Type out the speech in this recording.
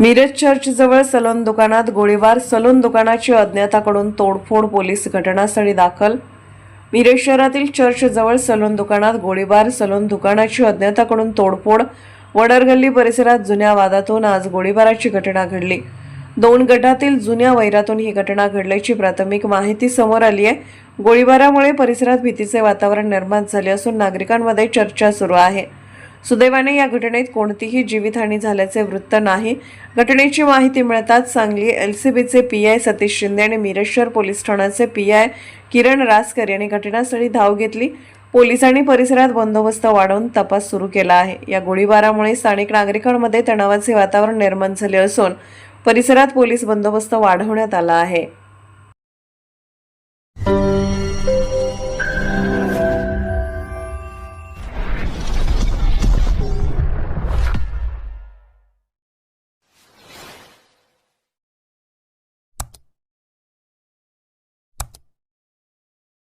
Miraj चर्चजवळ salon दुकानात गोळीबार salon दुकानाची अज्ञाताकडून तोडफोड पोलीस घटनास्थळी दाखल. मिरज शहरातील चर्चजवळ सलोन दुकानात गोळीबार सलोन दुकानाची अज्ञाताकडून तोडफोड. वडरगल्ली परिसरात जुन्या वादातून आज गोळीबाराची घटना घडली. दोन गटातील जुन्या वैरातून ही घटना घडल्याची प्राथमिक माहिती समोर आली आहे. गोळीबारामुळे परिसरात भीतीचे वातावरण निर्माण झाले असून नागरिकांमध्ये चर्चा सुरू आहे. सुदैवाने या घटनेत कोणतीही जीवितहानी झाल्याचे वृत्त नाही. घटनेची माहिती मिळताच सांगली एलसीबीचे पी आय सतीश शिंदे आणि मिरेश्वर पोलीस ठाण्याचे पी आय किरण रासकर यांनी घटनास्थळी धाव घेतली. पोलिसांनी परिसरात बंदोबस्त वाढवून तपास सुरू केला आहे. या गोळीबारामुळे स्थानिक नागरिकांमध्ये तणावाचे वातावरण निर्माण झाले असून परिसरात पोलीस बंदोबस्त वाढवण्यात आला आहे.